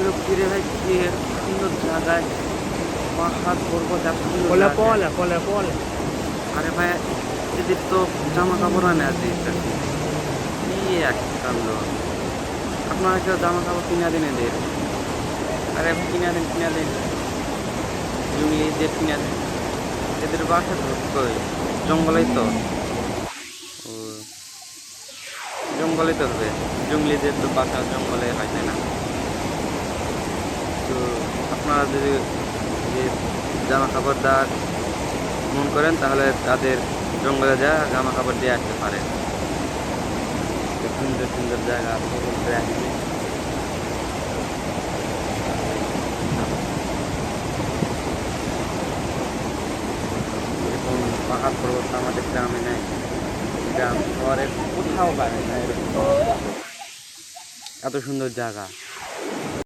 এগুলো ফিরে ভাই কি সুন্দর জায়গায় পাহাড় পর্বত la জায়গা। pola, con আরে ভাই এদের তো জামা কাপড় আনে আছে কি এক কাণ্ড আপনারা কেউ জামা কাপড় কিনে দিন এদের? আরে কিনে দিন কিনে দিন জমি এদের কিনে দিন এদের বাসা কই? জঙ্গলেই তো। জঙ্গলে তো হবে। জঙ্গলিদের তো বাসা জঙ্গলে হয় তাই না? আপনারা যদি জামা কাপড় দেওয়ার মন করেন, তাহলে তাদের জঙ্গলে যা জামা কাপড় দিয়ে আসতে পারেন। সুন্দর সুন্দর জায়গা সবুজ দেখবে এরকম পাহাড় পর্বত আমাদের গ্রামে নেই। গ্রাম শহরে কোথাও পাবে না এরকম। এত সুন্দর জায়গা।